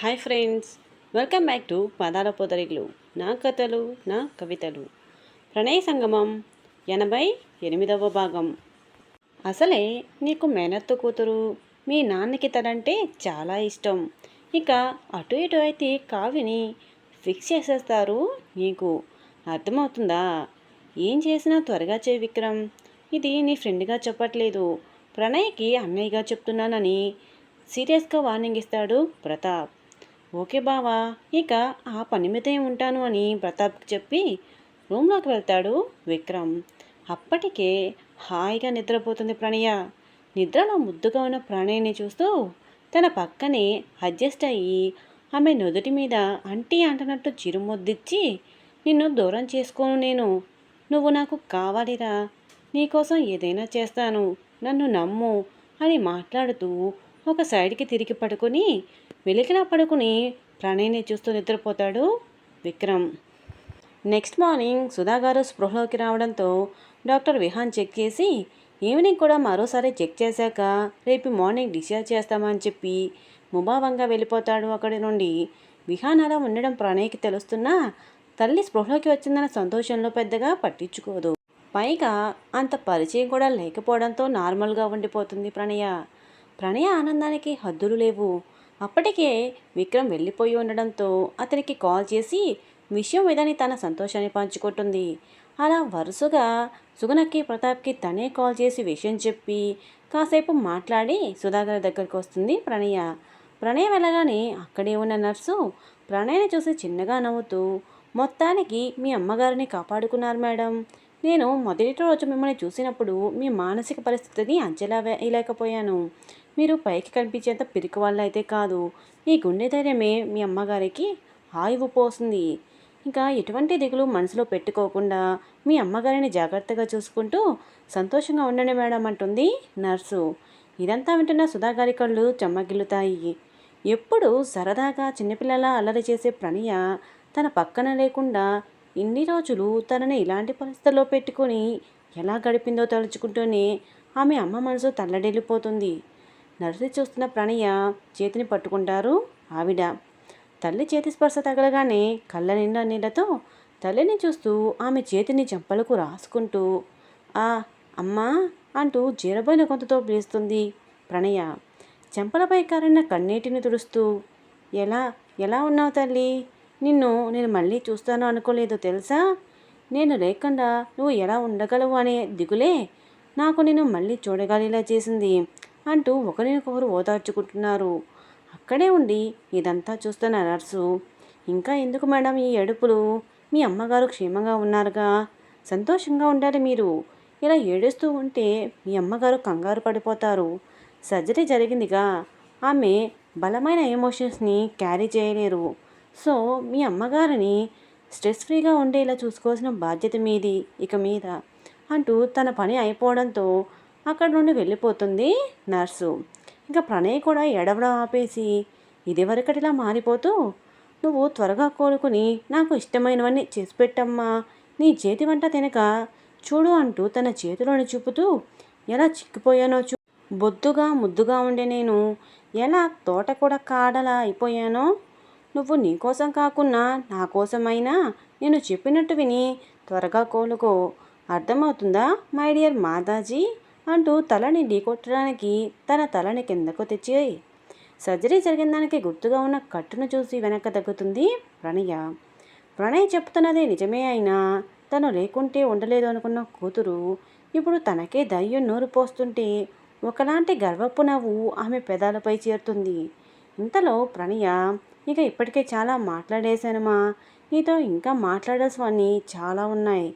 Hi friends welcome back to పదాల పొదరిలు నా కథలు నా కవితలు. ప్రణయ సంగమం ఎనభై ఎనిమిదవ భాగం. అసలే నీకు మేనత్త కూతురు మీ నాన్నకి తనంటే చాలా ఇష్టం. ఇక అటు ఇటు అయితే కావిని ఫిక్స్ చేసేస్తారు నీకు. అర్థమవుతుందా? ఏం చేసినా త్వరగా చే విక్రమ్. ఇది నీ ఫ్రెండ్గా చెప్పట్లేదు. ప్రణయ్కి అన్నయ్యగా చెప్తున్నానని సీరియస్గా వార్నింగ్ ఇస్తాడు ప్రతాప్. ఓకే బావా ఇక ఆ పని మీదే ఉంటాను అని ప్రతాప్కి చెప్పి రూమ్లోకి వెళ్తాడు విక్రమ్. అప్పటికే హాయిగా నిద్రపోతుంది ప్రణయ. నిద్రలో ముద్దుగా ఉన్న ప్రణయ్ని చూస్తూ తన పక్కనే అడ్జస్ట్ అయ్యి ఆమె నుదుటి మీద అంటీ అంటనట్టు చిరుముద్దిచ్చి నిన్ను దూరం చేసుకోను నేను. నువ్వు నాకు కావాలిరా. నీకోసం ఏదైనా చేస్తాను. నన్ను నమ్ము అని మాట్లాడుతూ ఒక సైడ్కి తిరిగి పడుకుని వెలికిలా పడుకుని ప్రణయ్ని చూస్తూ నిద్రపోతాడు విక్రమ్. నెక్స్ట్ మార్నింగ్ సుధా గారు స్పృహలోకి రావడంతో డాక్టర్ విహాన్ చెక్ చేసి ఈవినింగ్ కూడా మరోసారి చెక్ చేశాక రేపు మార్నింగ్ డిశ్చార్జ్ చేస్తామని చెప్పి ముభావంగా వెళ్ళిపోతాడు అక్కడి నుండి. విహాన్ అలా ఉండడం ప్రణయ్కి తెలుస్తున్నా తల్లి స్పృహలోకి వచ్చిందన్న సంతోషంలో పెద్దగా పట్టించుకోదు. పైగా అంత పరిచయం కూడా లేకపోవడంతో నార్మల్గా ఉండిపోతుంది ప్రణయ. ప్రణయ ఆనందానికి హద్దులు లేవు. అప్పటికే విక్రమ్ వెళ్ళిపోయి ఉండడంతో అతనికి కాల్ చేసి విషయం ఏదని తన సంతోషాన్ని పంచుకుంటుంది. అలా వరుసగా సుగనక్కి ప్రతాప్కి తనే కాల్ చేసి విషయం చెప్పి కాసేపు మాట్లాడి సుధాకర్ దగ్గరికి వస్తుంది ప్రణయ. ప్రణయ వెళ్ళగానే అక్కడే ఉన్న నర్సు ప్రణయని చూసి చిన్నగా నవ్వుతూ మొత్తానికి మీ అమ్మగారిని కాపాడుకున్నారు మేడం. నేను మొదటి రోజు మిమ్మల్ని చూసినప్పుడు మీ మానసిక పరిస్థితిని అంచనా వేయలేకపోయాను. మీరు పైకి కనిపించేంత పిరికి వాళ్ళు అయితే కాదు. ఈ గుండె ధైర్యమే మీ అమ్మగారికి ఆయువు పోస్తుంది. ఇంకా ఎటువంటి దిగులు మనసులో పెట్టుకోకుండా మీ అమ్మగారిని జాగ్రత్తగా చూసుకుంటూ సంతోషంగా ఉండండి మేడం అంటుంది నర్సు. ఇదంతా వింటున్న సుధాగారి కళ్ళు చెమ్మగిల్లుతాయి ఎప్పుడు సరదాగా చిన్నపిల్లల అల్లరి చేసే ప్రణయ తన పక్కన లేకుండా ఇన్ని రోజులు తనని ఇలాంటి పరిస్థితుల్లో పెట్టుకొని ఎలా గడిపిందో తలుచుకుంటూనే ఆమె అమ్మ మనసు తల్లడిల్లిపోతుంది. నర్సి చూస్తున్న ప్రణయ చేతిని పట్టుకుంటారు ఆవిడ. తల్లి చేతి స్పర్శ తగలగానే కళ్ళ నిండా నీళ్ళతో తల్లిని చూస్తూ ఆమె చేతిని చెంపలకు రాసుకుంటూ ఆ అమ్మా అంటూ జీరబోయిన గొంతుతో పిలుస్తుంది ప్రణయ. చెంపలపై కారిన కన్నీటిని తుడుస్తూ ఎలా ఎలా ఉన్నావు తల్లి? నిన్ను నేను మళ్ళీ చూస్తాను అనుకోలేదు తెలుసా? నేను లేకుండా నువ్వు ఎలా ఉండగలవు అనే దిగులే నాకు నేను మళ్ళీ చూడగలిలా చేసింది. అంటూ ఒకరినొకరు ఓదార్చుకుంటున్నారు. అక్కడే ఉండి ఇదంతా చూస్తున్న నర్సు ఇంకా ఎందుకు మేడం ఈ ఏడుపులు? మీ అమ్మగారు క్షేమంగా ఉన్నారుగా? సంతోషంగా ఉండాలి మీరు. ఇలా ఏడుస్తూ ఉంటే మీ అమ్మగారు కంగారు పడిపోతారు. సర్జరీ జరిగిందిగా. ఆమె బలమైన ఎమోషన్స్ని క్యారీ చేయలేరు. సో మీ అమ్మగారిని స్ట్రెస్ ఫ్రీగా ఉండేలా చూసుకోవాల్సిన బాధ్యత మీది ఇక మీద అంటూ తన పని అయిపోవడంతో అక్కడ నుండి వెళ్ళిపోతుంది నర్సు. ఇంకా ప్రణయ్ కూడా ఎడవడం ఆపేసి ఇదివరకటిలా మారిపోతూ నువ్వు త్వరగా కోలుకుని నాకు ఇష్టమైనవన్నీ చేసి పెట్టమ్మా. నీ చేతి వంట తినక చూడు అంటూ తన చేతిలోని చూపుతూ ఎలా చిక్కిపోయానో చూ బొద్దుగా ముద్దుగా ఉండే నేను ఎలా తోట కూడా కాడలా అయిపోయానో నువ్వు నీకోసం కాకున్నా నా కోసమైనా నేను చెప్పినట్టు విని త్వరగా కోలుకో. అర్థమవుతుందా మై డియర్ మాతాజీ? అంటూ తలని ఢీకొట్టడానికి తన తలని కిందకు తెచ్చాయి. సర్జరీ జరిగిన దానికి గుర్తుగా ఉన్న కట్టును చూసి వెనక తగ్గుతుంది ప్రణయ. ప్రణయ్ చెప్తున్నదే నిజమే అయినా తను లేకుంటే ఉండలేదు అనుకున్న కూతురు ఇప్పుడు తనకే దయ్యం నూరు పోస్తుంటే ఒకలాంటి గర్వపు నవ్వు ఆమె పెదాలపై చేరుతుంది. ఇంతలో ప్రణయ ఇక ఇప్పటికే చాలా మాట్లాడేశానమ్మా నీతో ఇంకా మాట్లాడాల్సినవన్నీ చాలా ఉన్నాయి.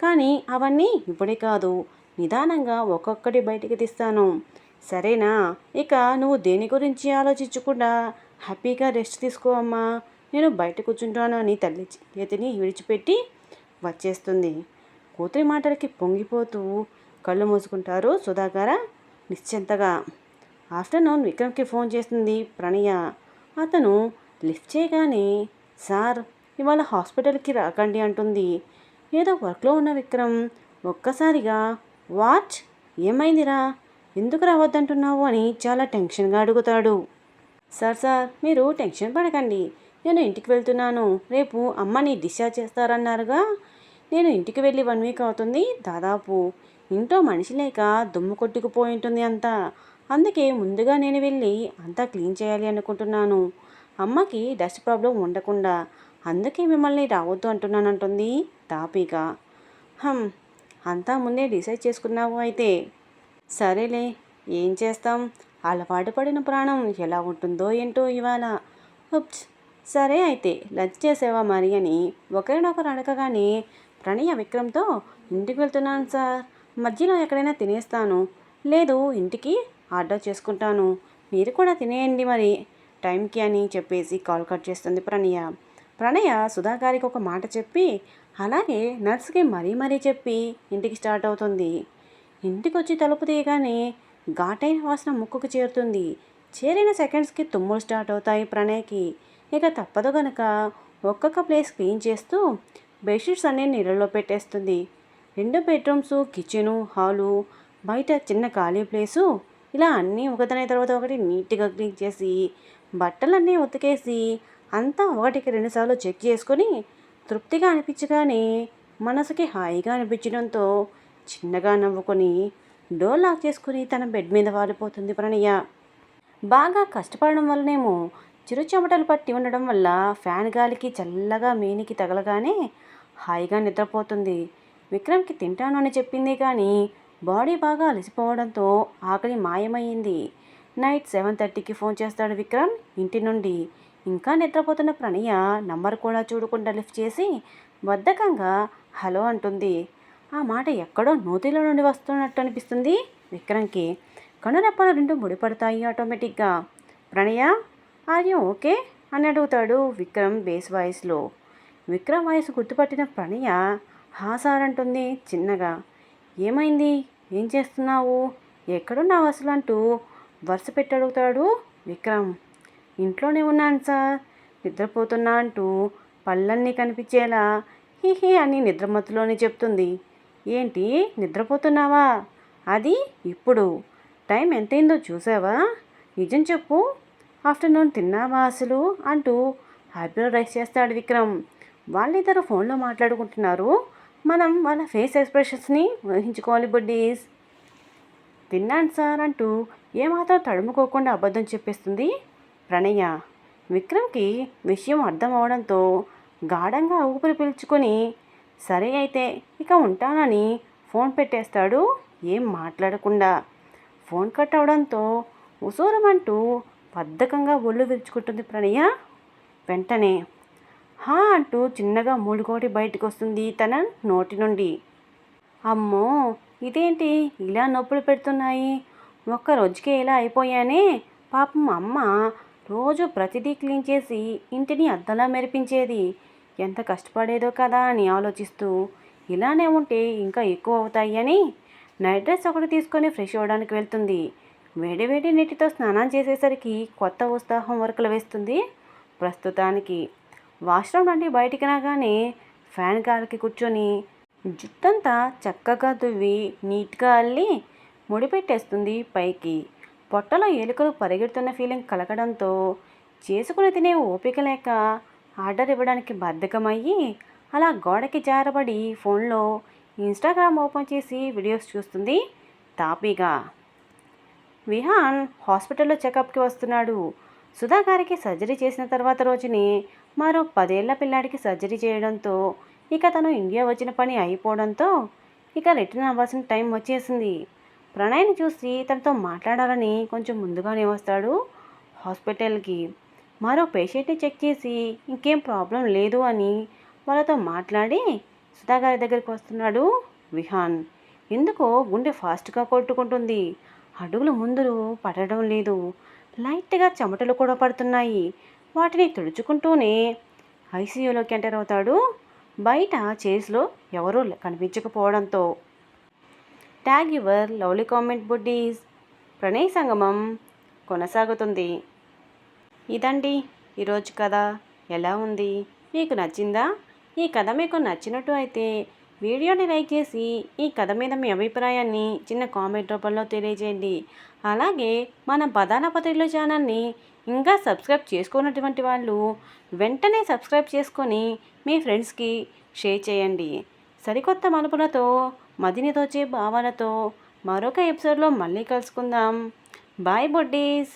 కానీ అవన్నీ ఇప్పుడే కాదు. నిదానంగా ఒక్కొక్కటి బయటికి తీస్తాను. సరేనా? ఇక నువ్వు దేని గురించి ఆలోచించకుండా హ్యాపీగా రెస్ట్ తీసుకో అమ్మా. నేను బయట కూర్చుంటాను అని తల్లి చేతిని విడిచిపెట్టి వచ్చేస్తుంది. కూతురి మాటలకి పొంగిపోతూ కళ్ళు మూసుకుంటారు సుధాకర నిశ్చింతగా. ఆఫ్టర్నూన్ విక్రమ్కి ఫోన్ చేస్తుంది ప్రణయ. అతను లిఫ్ట్ చేయగానే సార్ ఇవాళ హాస్పిటల్కి రాకండి అంటుంది. ఏదో వర్క్లో ఉన్న విక్రమ్ ఒక్కసారిగా వాట్? ఏమైందిరా? ఎందుకు రావద్దంటున్నావు అని చాలా టెన్షన్గా అడుగుతాడు. సార్ సార్ మీరు టెన్షన్ పడకండి. నేను ఇంటికి వెళ్తున్నాను. రేపు అమ్మని డిశ్చార్జ్ చేస్తారన్నారుగా? నేను ఇంటికి వెళ్ళి వన్ వీక్ అవుతుంది దాదాపు. ఇంట్లో మనిషి లేక దుమ్ము కొట్టుకుపోయి ఉంటుంది అంతా. అందుకే ముందుగా నేను వెళ్ళి అంతా క్లీన్ చేయాలి అనుకుంటున్నాను. అమ్మకి డస్ట్ ప్రాబ్లం ఉండకుండా అందుకే మిమ్మల్ని రావద్దు అంటున్నానంటుంది తాపీగా హమ్ అంతా ముందే డిసైడ్ చేసుకున్నావు అయితే. సరేలే ఏం చేస్తాం? అలవాటు పడిన ప్రాణం ఎలా ఉంటుందో ఏంటో ఇవాళ. ఉప్స్. సరే అయితే లంచ్ చేసేవా మరి అని ఒకరినొకరు అడగగానే ప్రణయ విక్రమ్తో ఇంటికి వెళ్తున్నాను సార్. మధ్యలో ఎక్కడైనా తినేస్తాను. లేదు ఇంటికి ఆర్డర్ చేసుకుంటాను. మీరు కూడా తినేయండి మరి. టైంకి అని చెప్పేసి కాల్ కట్ చేస్తుంది ప్రణయ. ప్రణయ సుధా గారికి ఒక మాట చెప్పి అలాగే నర్స్కి మరీ మరీ చెప్పి ఇంటికి స్టార్ట్ అవుతుంది. ఇంటికి వచ్చి తలుపు తీయగానే ఘాటైన వాసన ముక్కుకు చేరుతుంది. చేరిన సెకండ్స్కి తుమ్ములు స్టార్ట్ అవుతాయి ప్రణయ్కి. ఇక తప్పదు గనక ఒక్కొక్క ప్లేస్ క్లీన్ చేస్తూ బెడ్షీట్స్ అన్నీ నీళ్ళలో పెట్టేస్తుంది. రెండు బెడ్రూమ్స్ కిచెను హాలు బయట చిన్న ఖాళీ ప్లేసు. ఇలా అన్నీ ఒకదాని తర్వాత ఒకటి నీట్గా క్లీన్ చేసి బట్టలన్నీ ఉతికేసి అంతా ఒకటికి రెండుసార్లు చెక్ చేసుకొని తృప్తిగా అనిపించగానే మనసుకి హాయిగా అనిపించడంతో చిన్నగా నవ్వుకొని డోర్ లాక్ చేసుకుని తన బెడ్ మీద వాలిపోతుంది ప్రణయ బాగా కష్టపడడం వల్లనేమో చిరు చెమటలు పట్టి ఉండడం వల్ల ఫ్యాన్ గాలికి చల్లగా మేనికి తగలగానే హాయిగా నిద్రపోతుంది. విక్రమ్కి తింటాను అని చెప్పింది కానీ బాడీ బాగా అలసిపోవడంతో ఆకలి మాయమైంది. నైట్ సెవెన్ థర్టీకి ఫోన్ చేస్తాడు విక్రమ్ ఇంటి నుండి. ఇంకా నిద్రపోతున్న ప్రణయ నంబర్ కూడా చూడకుండా లిఫ్ట్ చేసి బద్ధకంగా హలో అంటుంది. ఆ మాట ఎక్కడో నూతిలో నుండి వస్తున్నట్టు అనిపిస్తుంది విక్రమ్కి కనురెప్పలు రెండు ముడిపడతాయి ఆటోమేటిక్గా. ప్రణయ ఆర్ యూ ఓకే? అని అడుగుతాడు విక్రమ్ బేస్ వాయిస్లో. విక్రమ్ వాయిస్ గుర్తుపట్టిన ప్రణయ హాసార్ అంటుంది చిన్నగా. ఏమైంది? ఏం చేస్తున్నావు? ఎక్కడున్నావు అసలు అంటూ వరుస పెట్టి అడుగుతాడు విక్రమ్. ఇంట్లోనే ఉన్నాను సార్. నిద్రపోతున్నా అంటూ పళ్ళన్నీ కనిపించేలా హిహి అని నిద్రమత్తులోనే చెప్తుంది. ఏంటి నిద్రపోతున్నావా? అది ఇప్పుడు. టైం ఎంతైందో చూసావా? నిజం చెప్పు. ఆఫ్టర్నూన్ తిన్నావా అసలు? అంటూ హ్యాపీలో రైస్ చేస్తాడు విక్రమ్. వాళ్ళిద్దరు ఫోన్లో మాట్లాడుకుంటున్నారు. మనం వాళ్ళ ఫేస్ ఎక్స్ప్రెషన్స్ని ఊహించుకోవాలి బుడ్డీస్. తిన్నాను సార్ అంటూ ఏమాత్రం తడుముకోకుండా అబద్ధం చెప్పేస్తుంది. ప్రణయ విక్రమ్కి విషయం అర్థం అవడంతో గాఢంగా ఊపిరి పీల్చుకొని సరే అయితే ఇక ఉంటానని ఫోన్ పెట్టేస్తాడు. ఏం మాట్లాడకుండా ఫోన్ కట్ అవడంతో ఉసూరమంటూ బద్ధకంగా ఒళ్ళు విరుచుకుంటుంది ప్రణయ. వెంటనే హా అంటూ చిన్నగా మూడుకోటి బయటకు వస్తుంది తన నోటి నుండి. అమ్మో! ఇదేంటి? ఇలా నొప్పులు పెడుతున్నాయి. ఒక్క రోజుకే ఇలా అయిపోయానే? పాపం అమ్మ రోజు ప్రతిదీ క్లీన్ చేసి ఇంటిని అద్దంలా మెరిపించేది. ఎంత కష్టపడేదో కదా అని ఆలోచిస్తూ ఇలానే ఉంటే ఇంకా ఎక్కువ అవుతాయి అని నైట్ డ్రెస్ ఒకటి తీసుకొని ఫ్రెష్ అవ్వడానికి వెళ్తుంది. వేడి వేడి నీటితో స్నానం చేసేసరికి కొత్త ఉత్సాహం వరకలు వేస్తుంది ప్రస్తుతానికి. వాష్రూమ్ నుండి బయటికి రాగానే ఫ్యాన్ గాలికి కూర్చొని జుట్టంతా చక్కగా దువ్వి నీట్గా అల్లి ముడిపెట్టేస్తుంది పైకి. పొట్టలో ఎలుకలు పరిగెడుతున్న ఫీలింగ్ కలగడంతో చేసుకుని తినే ఓపిక లేక ఆర్డర్ ఇవ్వడానికి బద్ధకమయ్యి అలా గోడకి జారబడి ఫోన్లో ఇన్స్టాగ్రామ్ ఓపెన్ చేసి వీడియోస్ చూస్తుంది తాపీగా. విహాన్ హాస్పిటల్లో చెకప్కి వస్తున్నాడు. సుధా గారికి సర్జరీ చేసిన తర్వాత రోజునే మరో పదేళ్ళ పిల్లాడికి సర్జరీ చేయడంతో ఇక తను ఇండియా వచ్చిన పని అయిపోవడంతో ఇక రిటర్న్ అవ్వాల్సిన టైం వచ్చేసింది. ప్రణయ్ని చూసి తనతో మాట్లాడాలని కొంచెం ముందుగానే వస్తాడు హాస్పిటల్కి. మరో పేషెంట్ని చెక్ చేసి ఇంకేం ప్రాబ్లం లేదు అని వాళ్ళతో మాట్లాడి సుధా గారి దగ్గరికి వస్తున్నాడు విహాన్. ఎందుకో గుండె ఫాస్ట్గా కొట్టుకుంటుంది. అడుగులు ముందులు పడడం లేదు. లైట్గా చెమటలు కూడా పడుతున్నాయి. వాటిని తుడుచుకుంటూనే ఐసీయూలోకి ఎంటర్ అవుతాడు. బయట చేసులో ఎవరూ కనిపించకపోవడంతో tag your lovely comment buddies Pranay సంగమం కొనసాగుతుంది. ఇదండి ఈరోజు కథ. ఎలా ఉంది? మీకు నచ్చిందా? ఈ కథ మీకు నచ్చినట్టు అయితే వీడియోని లైక్ చేసి ఈ కథ మీద మీ అభిప్రాయాన్ని చిన్న కామెంట్ రూపంలో తెలియజేయండి. అలాగే మన ప్రధాన పత్రికల ఛానల్ని ఇంకా సబ్స్క్రైబ్ చేసుకున్నటువంటి వాళ్ళు వెంటనే సబ్స్క్రైబ్ చేసుకొని మీ ఫ్రెండ్స్కి షేర్ చేయండి. సరికొత్త మలుపులతో మదిని తోచే భావనతో మరొక ఎపిసోడ్లో మళ్ళీ కలుసుకుందాం. Bye buddies.